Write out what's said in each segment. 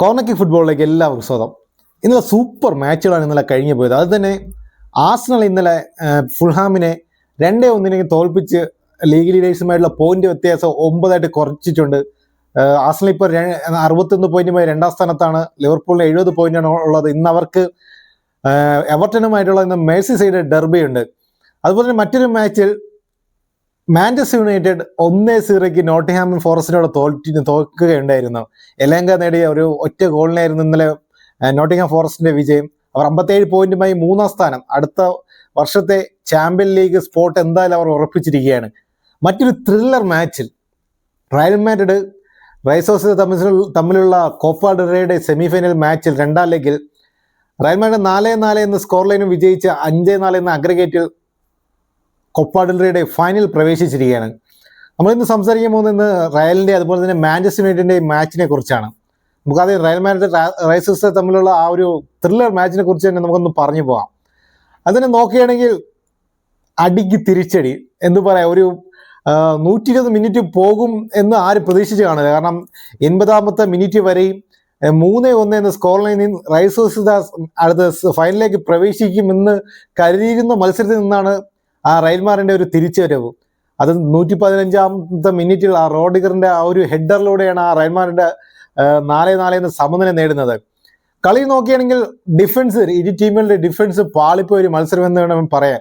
കോർണക്കി ഫുട്ബോളിലേക്ക് എല്ലാവർക്കും സ്വാഗതം. ഇന്നലെ സൂപ്പർ മാച്ചുകളാണ് ഇന്നലെ കഴിഞ്ഞു പോയത്. അത് തന്നെ ആസ്നൽ ഇന്നലെ ഫുൾഹാമിനെ രണ്ടേ ഒന്നിനെ തോൽപ്പിച്ച് ലീഗ് ലീഡേഴ്സുമായിട്ടുള്ള പോയിന്റ് വ്യത്യാസം ഒമ്പതായിട്ട് കുറച്ചിട്ടുണ്ട്. ആസ്നൽ ഇപ്പോൾ അറുപത്തൊന്ന് പോയിന്റുമായി രണ്ടാം സ്ഥാനത്താണ്. ലിവർപൂളിന് എഴുപത് പോയിന്റാണ് ഉള്ളത്. ഇന്ന് അവർക്ക് എവർട്ടനുമായിട്ടുള്ള ഇന്ന് മേഴ്സി സൈഡ് ഡെർബി ഉണ്ട് അതുപോലെ തന്നെ മറ്റൊരു മാച്ചിൽ മാഞ്ചസ്റ്റർ യുണൈറ്റഡ് ഒന്നേ സീറോയ്ക്ക് നോട്ടിഹാം ഫോറസ്റ്റിനോട് തോൽറ്റി തോൽക്കുകയുണ്ടായിരുന്നു. എലങ്ക നേടിയ ഒരു ഒറ്റ ഗോളിനായിരുന്നു ഇന്നലെ നോട്ടിഹാം ഫോറസ്റ്റിന്റെ വിജയം. അവർ അമ്പത്തേഴ് പോയിന്റുമായി മൂന്നാം സ്ഥാനം. അടുത്ത വർഷത്തെ ചാമ്പ്യൻ ലീഗ് സ്പോട്ട് എന്തായാലും അവർ ഉറപ്പിച്ചിരിക്കുകയാണ്. മറ്റൊരു ത്രില്ലർ മാച്ചിൽ റയൽ മാഡ്രിഡ് റൈസോസ് തമ്മിൽ തമ്മിലുള്ള കോപ്പ ഡെറയുടെ സെമിഫൈനൽ മാച്ചിൽ രണ്ടാം ലെഗിൽ റയൽ മാഡ്രിഡ് നാല് നാല് എന്ന സ്കോർ ലൈനും വിജയിച്ച് അഞ്ച് നാല് എന്ന അഗ്രഗേറ്റിൽ കൊപ്പ ഡെൽറയുടെ ഫൈനൽ പ്രവേശിച്ചിരിക്കുകയാണ്. നമ്മളിന്ന് സംസാരിക്കാൻ പോകുന്നത് ഇന്ന് റയലിന്റെ അതുപോലെ തന്നെ മാഞ്ചസ്റ്റർ യുണൈറ്റഡിന്റെ മാച്ചിനെ കുറിച്ചാണ്. നമുക്കത് റയൽ മാഡ്രിഡ് റൈസേഴ്സ് തമ്മിലുള്ള ആ ഒരു ത്രില്ലർ മാച്ചിനെ കുറിച്ച് തന്നെ നമുക്കൊന്ന് പറഞ്ഞു പോകാം അതിനെ നോക്കുകയാണെങ്കിൽ അടിക്ക് തിരിച്ചടി എന്ന് പറയാം. ഒരു നൂറ്റി ഇരുപത് മിനിറ്റ് പോകും എന്ന് ആര് പ്രതീക്ഷിച്ച് കാണില്ല. കാരണം എൺപതാമത്തെ മിനിറ്റ് വരെയും മൂന്ന് ഒന്ന് എന്ന സ്കോർ ലൈനിൽ റൈസേഴ്സ് അടുത്ത ഫൈനലിലേക്ക് പ്രവേശിക്കുമെന്ന് കരുതിയിരുന്ന മത്സരത്തിൽ നിന്നാണ് ആ റെയിൽമാറിന്റെ ഒരു തിരിച്ചുവരവ്. അത് നൂറ്റി പതിനഞ്ചാമത്തെ മിനിറ്റിൽ ആ റോഡിഗറിന്റെ ആ ഒരു ഹെഡറിലൂടെയാണ് ആ റെയിൽമാറിന്റെ നാല് നാലേന്ന് സമനില നേടുന്നത്. കളി നോക്കിയാണെങ്കിൽ ഡിഫൻസ് ഇരു ടീമുകളുടെ ഡിഫൻസ് പാളിപ്പോയ ഒരു മത്സരം എന്ന് വേണം പറയാൻ.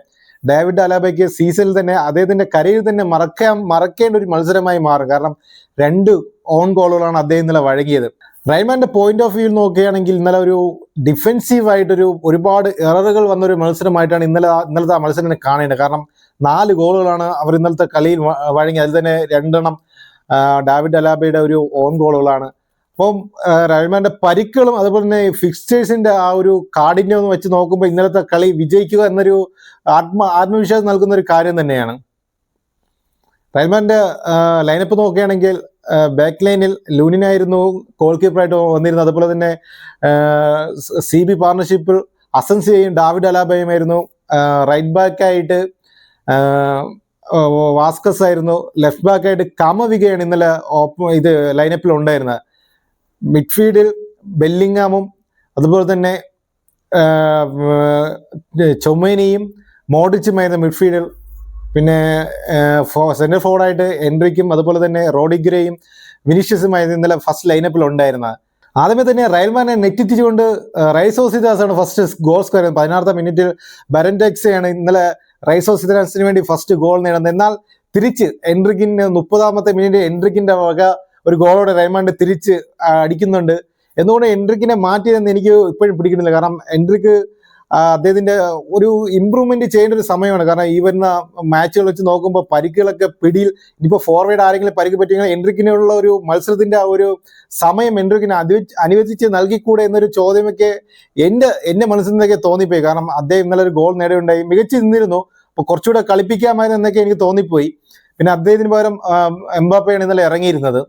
ഡേവിഡ് അലാബയ്ക്ക് സീസണിൽ തന്നെ അദ്ദേഹത്തിന്റെ കരയിൽ തന്നെ മറക്കാൻ മറക്കേണ്ട ഒരു മത്സരമായി മാറും. കാരണം രണ്ട് ഓൺ ഗോളുകളാണ് അദ്ദേഹം ഇന്നലെ വഴങ്ങിയത്. റൈമാന്റെ പോയിന്റ് ഓഫ് വ്യൂ നോക്കുകയാണെങ്കിൽ ഇന്നലെ ഒരു ഡിഫെൻസീവ് ആയിട്ടൊരു ഒരുപാട് എററുകൾ വന്ന ഒരു മത്സരമായിട്ടാണ് ഇന്നലെ ഇന്നലത്തെ ആ മത്സരം കാണേണ്ടത് കാരണം നാല് ഗോളുകളാണ് അവർ ഇന്നലത്തെ കളിയിൽ വഴങ്ങി അതിൽ തന്നെ രണ്ടെണ്ണം ഡാവിഡ് അലാബയുടെ ഒരു ഓൺ ഗോളുകളാണ്. അപ്പം റൈമാന്റെ പരിക്കുകളും അതുപോലെ തന്നെ ഫിക്സ്റ്റേഴ്സിന്റെ ആ ഒരു കാഠിന്യം വെച്ച് നോക്കുമ്പോൾ ഇന്നലത്തെ കളി വിജയിക്കുക എന്നൊരു ആത്മ ആത്മവിശ്വാസം നൽകുന്ന ഒരു കാര്യം തന്നെയാണ്. റൈമാന്റെ ലൈനപ്പ് നോക്കുകയാണെങ്കിൽ ബാക്ക് ലൈനിൽ ലൂനിനായിരുന്നു ഗോൾ കീപ്പറായിട്ട് വന്നിരുന്നത്. അതുപോലെ തന്നെ സി ബി പാർട്ണർഷിപ്പിൽ അസൻസിയെയും ഡാവിഡ് അലാബയുമായിരുന്നു. റൈറ്റ് ബാക്കായിട്ട് വാസ്കസ് ആയിരുന്നു. ലെഫ്റ്റ് ബാക്കായിട്ട് കാമവികയാണ് ഇന്നലെ ഓപ്പ- ഇത് ലൈനപ്പിൽ ഉണ്ടായിരുന്നത്. മിഡ്ഫീൽഡിൽ ബെല്ലിങ്ങാമും അതുപോലെ തന്നെ ചൊമ്മേനിയും മോഡിച്ചുമായിരുന്നു മിഡ്ഫീൽഡിൽ പിന്നെ സെന്റർ ഫോർവേഡായിട്ട് എൻട്രിക്കും അതുപോലെ തന്നെ റോഡിഗ്രയും വിനീഷ്യസുമായിരുന്നു ഇന്നലെ ഫസ്റ്റ് ലൈനപ്പിൽ ഉണ്ടായിരുന്നത് ആദ്യമേ തന്നെ റയൽമാനെ നെറ്റിച്ചുകൊണ്ട് ആണ് ഫസ്റ്റ് ഗോൾ സ്കോർ ചെയ്യുന്നത്. പതിനാറാം മിനിറ്റിൽ ബരൻഡെക്സ് ആണ് ഇന്നലെ റൈസോസിദാസിന് വേണ്ടി ഫസ്റ്റ് ഗോൾ നേടുന്നത്. എന്നാൽ തിരിച്ച് എൻട്രിക്കിന് മുപ്പതാമത്തെ മിനിറ്റ് എൻട്രിക്കിന്റെ വക ഒരു ഗോളോടെ റയൽമാൻഡ് തിരിച്ച് അടിക്കുന്നുണ്ട്. എന്തുകൊണ്ട് എൻട്രിക്കിനെ മാറ്റിയതെന്ന് എനിക്ക് ഇപ്പോഴും പിടിക്കുന്നില്ല. കാരണം എൻട്രിക്ക് അദ്ദേഹത്തിന്റെ ഒരു ഇമ്പ്രൂവ്മെന്റ് ചെയ്യേണ്ട ഒരു സമയമാണ്. കാരണം ഈ വരുന്ന മാച്ചുകൾ വെച്ച് നോക്കുമ്പോൾ പരിക്കുകളൊക്കെ പിടിയിൽ ഇനിയിപ്പോൾ ഫോർവേഡ് ആരെങ്കിലും പരിക്ക് പറ്റിയെങ്കിൽ എൻട്രിക്കിനുള്ള ഒരു മത്സരത്തിന്റെ ഒരു സമയം എൻട്രിക്കിനെ അനുവദിച്ച് നൽകിക്കൂടെ എന്നൊരു ചോദ്യമൊക്കെ എന്റെ എന്റെ മനസ്സിൽ നിന്നൊക്കെ തോന്നിപ്പോയി. കാരണം അദ്ദേഹം ഇന്നലെ ഒരു ഗോൾ നേടുകയുണ്ടായി മികച്ചു നിന്നിരുന്നു. അപ്പൊ കുറച്ചുകൂടെ കളിപ്പിക്കാമായിരുന്നു എന്നൊക്കെ എനിക്ക് തോന്നിപ്പോയി. പിന്നെ അദ്ദേഹത്തിന് പകരം എംബാപ്പയാണ് ഇന്നലെ ഇറങ്ങിയിരുന്നത്.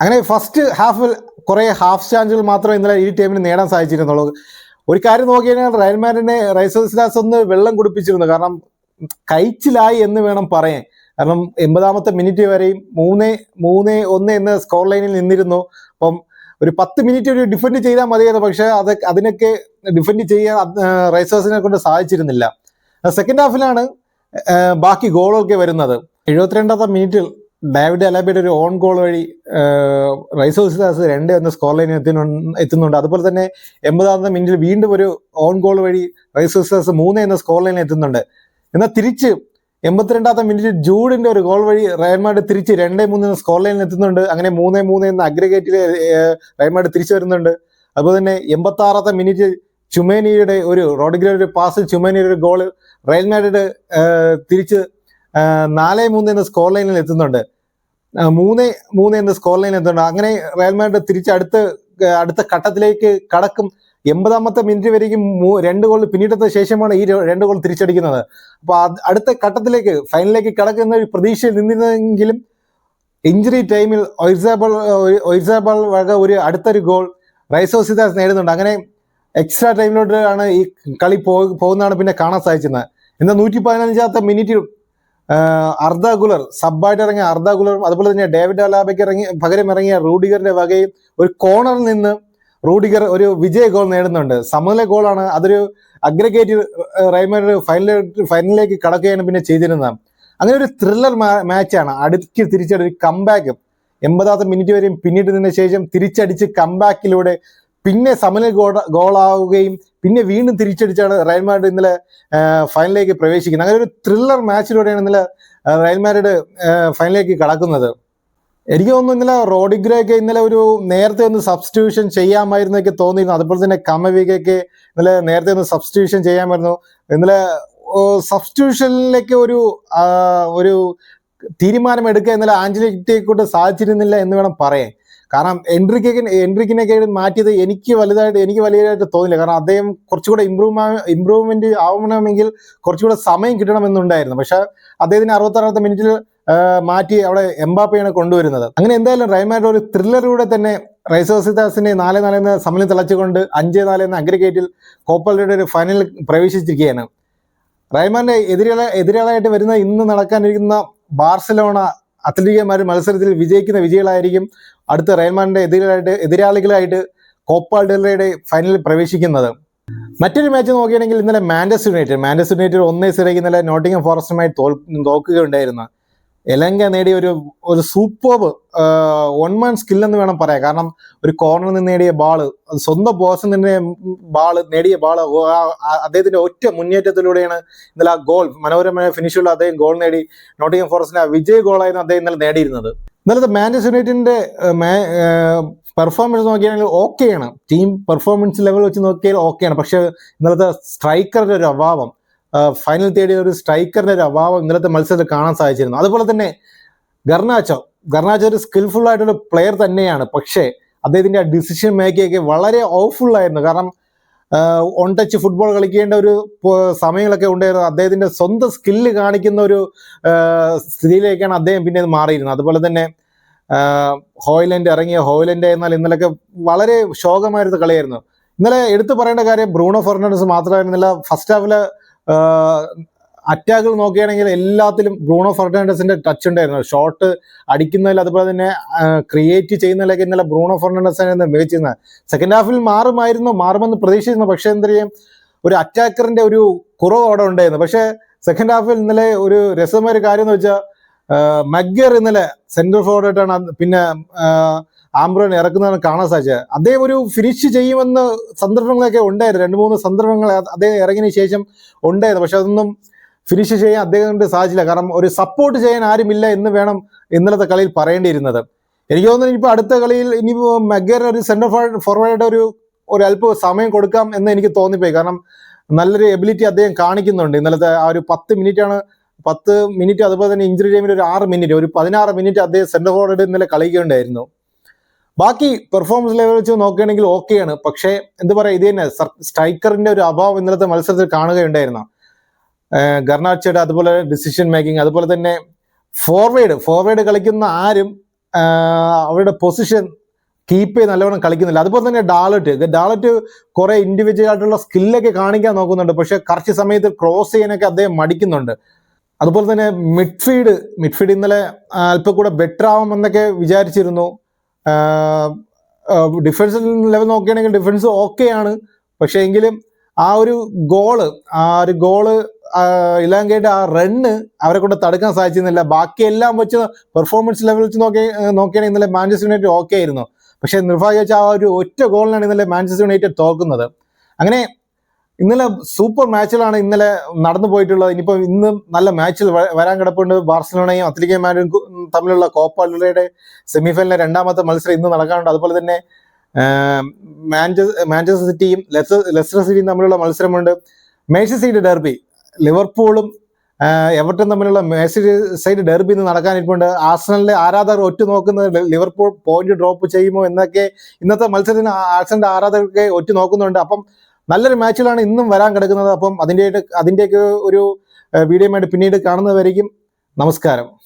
അങ്ങനെ ഫസ്റ്റ് ഹാഫിൽ കുറെ ഹാഫ് ചാൻസുകൾ മാത്രമേ ഇന്നലെ ഈ ടീമിന് നേടാൻ സാധിച്ചിരുന്നുള്ളൂ. ഒരു കാര്യം നോക്കിക്കഴിഞ്ഞാൽ റയൽ മാഡ്രിഡിനെ റൈസോസിലാസ് ഒന്ന് വെള്ളം കുടിപ്പിച്ചിരുന്നു. കാരണം കഴിച്ചിലായി എന്ന് വേണം പറയാൻ. കാരണം എൺപതാമത്തെ മിനിറ്റ് വരെയും മൂന്ന് മൂന്ന് ഒന്ന് എന്ന സ്കോർ ലൈനിൽ നിന്നിരുന്നു. അപ്പം ഒരു പത്ത് മിനിറ്റ് ഒരു ഡിഫെൻഡ് ചെയ്താൽ മതിയായിരുന്നു പക്ഷെ അത് അതിനൊക്കെ ഡിഫെൻഡ് ചെയ്യാൻ റൈസേഴ്സിനെ കൊണ്ട് സാധിച്ചിരുന്നില്ല. സെക്കൻഡ് ഹാഫിലാണ് ബാക്കി ഗോളൊക്കെ വരുന്നത്. എഴുപത്തിരണ്ടാമത്തെ മിനിറ്റിൽ ഡേവിഡ് അലാബിയുടെ ഒരു ഓൺ ഗോൾ വഴി റൈസോസിദാസ് രണ്ട് എന്ന സ്കോർ ലൈനിൽ എത്തുന്നു എത്തുന്നുണ്ട്. അതുപോലെ തന്നെ എൺപതാമത്തെ മിനിറ്റിൽ വീണ്ടും ഒരു ഓൺ ഗോൾ വഴി റൈസോസിദാസ് മൂന്ന് എന്ന സ്കോർ ലൈനിൽ എത്തുന്നുണ്ട്. എന്നാൽ തിരിച്ച് എൺപത്തിരണ്ടാമത്തെ മിനിറ്റിൽ ജൂഡിന്റെ ഒരു ഗോൾ വഴി റയൻമാർഡ് തിരിച്ച് രണ്ടേ മൂന്ന് എന്ന സ്കോർ ലൈനിൽ എത്തുന്നുണ്ട്. അങ്ങനെ മൂന്ന് മൂന്ന് എന്ന അഗ്രഗേറ്റിൽ റയൻമാർഡ് തിരിച്ചു വരുന്നുണ്ട്. അതുപോലെ തന്നെ എൺപത്തി ആറാമത്തെ മിനിറ്റ് ചുമേനിയുടെ ഒരു റോഡിഗ്രയുടെ ഒരു പാസ് ചുമേനിയുടെ ഒരു ഗോൾ റയൽ മാഡ്രിഡ് തിരിച്ച് നാലേ മൂന്ന് എന്ന സ്കോർ ലൈനിൽ എത്തുന്നുണ്ട്. മൂന്ന് മൂന്ന് എന്ന സ്കോർ ലൈൻ എത്തുന്നുണ്ട്. അങ്ങനെ റയൽ മാഡ്രിഡ് തിരിച്ച് അടുത്ത അടുത്ത ഘട്ടത്തിലേക്ക് കടക്കും. എൺപതാമത്തെ മിനിറ്റ് വരേക്കും രണ്ട് ഗോൾ പിന്നീടത്തെ ശേഷമാണ് ഈ രണ്ട് ഗോൾ തിരിച്ചടിക്കുന്നത്. അപ്പൊ അടുത്ത ഘട്ടത്തിലേക്ക് ഫൈനലിലേക്ക് കടക്കുന്ന ഒരു പ്രതീക്ഷയിൽ നിന്നിരുന്നെങ്കിലും ഇഞ്ചുറി ടൈമിൽ ഒയ്സാബൾ ഒയ്സാബൾ വക ഒരു അടുത്തൊരു ഗോൾ റൈസോസിദാസ് നേടുന്നുണ്ട്. അങ്ങനെ എക്സ്ട്രാ ടൈമിലോട്ടാണ് ഈ കളി പോകുന്നതാണ് പിന്നെ കാണാൻ സാധിച്ചത്. എന്നാൽ നൂറ്റി പതിനഞ്ചാമത്തെ മിനിറ്റിൽ അർദ്ധ ഗുലർ സബായിട്ട് ഇറങ്ങിയ അർദ്ധ ഗുലറും അതുപോലെ തന്നെ ഡേവിഡ് അലാബയ്ക്ക് ഇറങ്ങി പകരം ഇറങ്ങിയ റൂഡിഗറിന്റെ വകയിൽ ഒരു കോർണറിൽ നിന്ന് റൂഡിഗർ ഒരു വിജയ ഗോൾ നേടുന്നുണ്ട്. സമനില ഗോളാണ് അതൊരു അഗ്രഗേറ്റ് റൈമർ ഫൈനൽ ഫൈനലിലേക്ക് കടക്കുകയാണ് പിന്നെ ചെയ്തിരുന്നത്. അങ്ങനെ ഒരു ത്രില്ലർ മാച്ചാണ് അടുക്കി തിരിച്ചടി ഒരു കംബാക്ക് എൺപതാമത്തെ മിനിറ്റ് വരെയും പിന്നീട് ശേഷം തിരിച്ചടിച്ച് കംബാക്കിലൂടെ പിന്നെ സമനില ഗോൾ ഗോളാവുകയും പിന്നെ വീണ്ടും തിരിച്ചടിച്ചാണ് റയൽ മാഡ്രിഡ് ഇന്നലെ ഫൈനലിലേക്ക് പ്രവേശിക്കുന്നത്. അങ്ങനെ ഒരു ത്രില്ലർ മാച്ചിലൂടെയാണ് ഇന്നലെ റയൽ മാഡ്രിഡ് ഫൈനലിലേക്ക് കടക്കുന്നത്. എനിക്ക് തോന്നുന്നു ഇന്നലെ റോഡിഗ്രയൊക്കെ ഇന്നലെ ഒരു നേരത്തെ ഒന്ന് സബ്സ്റ്റിറ്റ്യൂഷൻ ചെയ്യാമായിരുന്നൊക്കെ തോന്നിയിരുന്നു. അതുപോലെ തന്നെ കമവികയൊക്കെ ഇന്നലെ നേരത്തെ ഒന്ന് സബ്സ്റ്റിറ്റ്യൂഷൻ ചെയ്യാമായിരുന്നു. ഇന്നലെ സബ്സ്റ്റിറ്റ്യൂഷനിലേക്ക് ഒരു ഒരു തീരുമാനം എടുക്കുക ഇന്നലെ ആഞ്ചലിറ്റിയെ കൊണ്ട് സാധിച്ചിരുന്നില്ല എന്ന് വേണം പറയാൻ. കാരണം എൻട്രിക്ക് എൻട്രിക്കിനൊക്കെ മാറ്റിയത് എനിക്ക് വലുതായിട്ട് എനിക്ക് വലിയതായിട്ട് തോന്നില്ല. കാരണം അദ്ദേഹം കുറച്ചുകൂടെ ഇമ്പ്രൂവ് ഇമ്പ്രൂവ്മെന്റ് ആവണമെങ്കിൽ കുറച്ചുകൂടെ സമയം കിട്ടണമെന്നുണ്ടായിരുന്നു. പക്ഷെ അദ്ദേഹത്തിന് അറുപത്താറാമത്തെ മിനിറ്റിൽ മാറ്റി അവിടെ എംബാപ്പയാണ് കൊണ്ടുവരുന്നത്. അങ്ങനെ എന്തായാലും റൈമാരുടെ ഒരു ത്രില്ലറിലൂടെ തന്നെ റൈസോസിദാസിനെ നാല് നാല് എന്ന സമയം തിളച്ചുകൊണ്ട് അഞ്ച് നാല് എന്ന അഗ്രിഗേറ്റിൽ കോപ്പലയുടെ ഒരു ഫൈനലിൽ പ്രവേശിച്ചിരിക്കുകയാണ്. റൈമാന്റെ എതിരാളി എതിരാളായിട്ട് വരുന്ന ഇന്ന് നടക്കാനിരിക്കുന്ന ബാർസലോണ അത്ലറ്റിക്കന്മാർ മത്സരത്തിൽ വിജയിക്കുന്ന വിജയികളായിരിക്കും അടുത്ത റയൽമാന്റെ എതിരായിട്ട് എതിരാളികളായിട്ട് കോപ്പ ഡെല്ലയുടെ ഫൈനലിൽ പ്രവേശിക്കുന്നത്. മറ്റൊരു മാച്ച് നോക്കുകയാണെങ്കിൽ ഇന്നലെ മാൻഡസ് യുണൈറ്റഡ്. മാൻഡസ് യുണൈറ്റഡ് ഒന്നേ സിറയ്ക്ക് ഇന്നലെ നോട്ടിംഗം ഫോറസ്റ്റുമായി തോൽ തോക്കുകയുണ്ടായിരുന്നു എലങ്ക നേടിയ ഒരു ഒരു സൂപ്പർബ് വൺ മാൻ സ്കിൽ എന്ന് വേണം പറയാം കാരണം ഒരു കോർണറിൽ നിന്ന് നേടിയ ബാൾ സ്വന്തം ബോസിൽ നിന്ന് ബാൾ നേടിയ ബാൾ അദ്ദേഹത്തിന്റെ ഒറ്റ മുന്നേറ്റത്തിലൂടെയാണ് ഇന്നലെ ആ ഗോൾ മനോഹരമായ ഫിനിഷുള്ള അദ്ദേഹം ഗോൾ നേടി. നോട്ടിംഗ് ഫോറസ്റ്റിന്റെ വിജയ ഗോളായിരുന്നു അദ്ദേഹം ഇന്നലെ നേടിയിരുന്നത്. ഇന്നലത്തെ മാഞ്ചസ്റ്റർ യുണൈറ്റിന്റെ പെർഫോമൻസ് നോക്കിയാണെങ്കിൽ ഓക്കെയാണ് ടീം പെർഫോമൻസ് ലെവൽ വെച്ച് നോക്കിയാൽ ഓക്കെയാണ് പക്ഷെ ഇന്നലത്തെ സ്ട്രൈക്കറുടെ ഒരു അഭാവം ഫൈനൽ തേടിയ ഒരു സ്ട്രൈക്കറിന്റെ ഒരു അഭാവം ഇന്നലത്തെ മത്സരത്തിൽ കാണാൻ സാധിച്ചിരുന്നു. അതുപോലെ തന്നെ ഗർണാച്ചോ. ഗർണാച്ചോ ഒരു സ്കിൽഫുൾ ആയിട്ടൊരു പ്ലെയർ തന്നെയാണ്. പക്ഷേ അദ്ദേഹത്തിന്റെ ആ ഡിസിഷൻ മേക്കിംഗ് വളരെ ഓഫുൾ ആയിരുന്നു. കാരണം ഓൺ ടച്ച് ഫുട്ബോൾ കളിക്കേണ്ട ഒരു സമയങ്ങളൊക്കെ ഉണ്ടായിരുന്നു. അദ്ദേഹത്തിന്റെ സ്വന്തം സ്കില്ല് കാണിക്കുന്ന ഒരു സ്ഥിതിയിലേക്കാണ് അദ്ദേഹം പിന്നെ മാറിയിരുന്നത്. അതുപോലെ തന്നെ ഹോയ്ലൻഡ് ഇറങ്ങിയ ഹോയ്ലൻഡ് എന്നാൽ ഇന്നലൊക്കെ വളരെ ശോകമായിരുന്ന കളിയായിരുന്നു. ഇന്നലെ എടുത്തു പറയേണ്ട കാര്യം ബ്രൂണോ ഫെർണാണ്ടസ് മാത്രമായിരുന്നില്ല. ഫസ്റ്റ് ഹാഫിൽ അറ്റാക്കുകൾ നോക്കുകയാണെങ്കിൽ എല്ലാത്തിലും ബ്രൂണോ ഫെർണാണ്ടസിന്റെ ടച്ച് ഉണ്ടായിരുന്നു. ഷോട്ട് അടിക്കുന്നതിൽ അതുപോലെ തന്നെ ക്രിയേറ്റ് ചെയ്യുന്നതിലൊക്കെ ഇന്നലെ ബ്രൂണോ ഫെർണാണ്ടസിനെ മികച്ചിരുന്നത്. സെക്കൻഡ് ഹാഫിൽ മാറുമായിരുന്നു മാറുമെന്ന് പ്രതീക്ഷിച്ചിരുന്നു. പക്ഷേ എന്താ ഒരു അറ്റാക്കറിന്റെ ഒരു കുറവ് അവിടെ ഉണ്ടായിരുന്നു. പക്ഷെ സെക്കൻഡ് ഹാഫിൽ ഇന്നലെ ഒരു രസമായ ഒരു കാര്യം എന്ന് വെച്ചാൽ മഗ്ഗർ ഇന്നലെ സെന്റർ ഫോർവേഡായിട്ടാണ് പിന്നെ ആംബ്രോൻ ഇറക്കുന്നതാണ് കാണാൻ സാധിച്ചത്. അദ്ദേഹം ഒരു ഫിനിഷ് ചെയ്യുമെന്ന് സന്ദർഭങ്ങളൊക്കെ ഉണ്ടായിരുന്നു. രണ്ട് മൂന്ന് സന്ദർഭങ്ങൾ അദ്ദേഹം ഇറങ്ങിയതിന് ശേഷം ഉണ്ടായിരുന്നു. പക്ഷെ അതൊന്നും ഫിനിഷ് ചെയ്യാൻ അദ്ദേഹം കൊണ്ട് സാധിച്ചില്ല. കാരണം ഒരു സപ്പോർട്ട് ചെയ്യാൻ ആരുമില്ല എന്ന് വേണം ഇന്നലത്തെ കളിയിൽ പറയേണ്ടിയിരുന്നത്. എനിക്ക് തോന്നുന്നു ഇനിയിപ്പോൾ അടുത്ത കളിയിൽ ഇനി മെഗർ ഒരു സെന്റർ ഫോർവേഡ് ഒരു ഒരു അല്പ സമയം കൊടുക്കാം എന്ന് എനിക്ക് തോന്നിപ്പോയി. കാരണം നല്ലൊരു എബിലിറ്റി അദ്ദേഹം കാണിക്കുന്നുണ്ട്. ഇന്നലത്തെ ആ ഒരു പത്ത് മിനിറ്റ് ആണ് പത്ത് മിനിറ്റ് അതുപോലെ തന്നെ ഇഞ്ചുറി ടൈമിൽ ഒരു ആറ് മിനിറ്റ് ഒരു പതിനാറ് മിനിറ്റ് അദ്ദേഹം സെന്റർ ഫോർവേഡ് ഇന്നലെ കളിക്കുകയുണ്ടായിരുന്നു. ബാക്കി പെർഫോമൻസ് ലെവൽ വെച്ച് നോക്കുകയാണെങ്കിൽ ഓക്കെയാണ് പക്ഷേ എന്ത് പറയാ ഇത് തന്നെ സ്ട്രൈക്കറിന്റെ ഒരു അഭാവം ഇന്നലത്തെ മത്സരത്തിൽ കാണുകയുണ്ടായിരുന്നു ഗർണാച്ചയുടെ അതുപോലെ ഡിസിഷൻ മേക്കിംഗ് അതുപോലെ തന്നെ ഫോർവേഡ് ഫോർവേഡ് കളിക്കുന്ന ആരും അവരുടെ പൊസിഷൻ കീപ്പ് ചെയ്ത് നല്ലവണ്ണം കളിക്കുന്നില്ല. അതുപോലെ തന്നെ ഡാലറ്റ് ഡാലറ്റ് കുറെ ഇൻഡിവിജ്വൽ ആയിട്ടുള്ള സ്കില്ലൊക്കെ കാണിക്കാൻ നോക്കുന്നുണ്ട്. പക്ഷെ കറക്റ്റ് സമയത്ത് ക്രോസ് ചെയ്യാനൊക്കെ അദ്ദേഹം മടിക്കുന്നുണ്ട്. അതുപോലെ തന്നെ മിഡ്ഫീൽഡ് മിഡ്ഫീൽഡ് ഇന്നലെ അല്പം കൂടെ ബെറ്റർ ആവുമെന്നൊക്കെ വിചാരിച്ചിരുന്നു. ഡിഫൻസ് ലെവൽ നോക്കുകയാണെങ്കിൽ ഡിഫൻസ് ഓക്കെയാണ് പക്ഷെ എങ്കിലും ആ ഒരു ഗോൾ ആ ഒരു ഗോൾ ഇല്ലാങ്കയുടെ ആ റണ്ണ് അവരെ കൊണ്ട് തടുക്കാൻ സാധിച്ചിരുന്നില്ല. ബാക്കി എല്ലാം വെച്ച് പെർഫോമൻസ് ലെവൽ വെച്ച് നോക്കി നോക്കിയാണെങ്കിൽ ഇന്നലെ മാഞ്ചസ്റ്റർ യുണൈറ്റഡ് ഓക്കെ ആയിരുന്നു. പക്ഷെ നിർഭാഗ്യ ആ ഒരു ഒറ്റ ഗോളിനാണ് ഇന്നലെ മാഞ്ചസ്റ്റർ യുണൈറ്റഡ് തോക്കുന്നത് അങ്ങനെ ഇന്നലെ സൂപ്പർ മാച്ചിലാണ് ഇന്നലെ നടന്നു പോയിട്ടുള്ളത്. ഇനിയിപ്പോൾ ഇന്ന് നല്ല മാച്ചിൽ വരാൻ കിടപ്പുണ്ട്. ബാർസലോണയും അത്ലറ്റിക്കോ മാഡ്രിഡും തമ്മിലുള്ള കോപ്പ ഡുലയുടെ സെമിഫൈനലിലെ രണ്ടാമത്തെ മത്സരം ഇന്ന് നടക്കാനുണ്ട്. അതുപോലെ തന്നെ മാഞ്ചസ്റ്റർ സിറ്റിയും ലെസ്റ്റർ സിറ്റിയും തമ്മിലുള്ള മത്സരമുണ്ട്. മേഴ്സി ഡെർബി ലിവർപൂളും എവർട്ടൺ തമ്മിലുള്ള മേഴ്സി സൈഡ് ഡെർബി ഇന്ന് നടക്കാനിരിപ്പുണ്ട്. ആർസണലിലെ ആരാധകർ ഒറ്റ നോക്കുന്നത് ലിവർപൂൾ പോയിന്റ് ഡ്രോപ്പ് ചെയ്യുമോ എന്നൊക്കെ ഇന്നത്തെ മത്സരത്തിന് ആർസണലിന്റെ ഒറ്റ നോക്കുന്നുണ്ട് അപ്പം നല്ലൊരു മാച്ചിലാണ് ഇന്നും വരാൻ കിടക്കുന്നത്. അപ്പം അതിന്റെ അതിന്റെയൊക്കെ ഒരു വീഡിയോ പിന്നീട് കാണുന്നതായിരിക്കും നമസ്കാരം.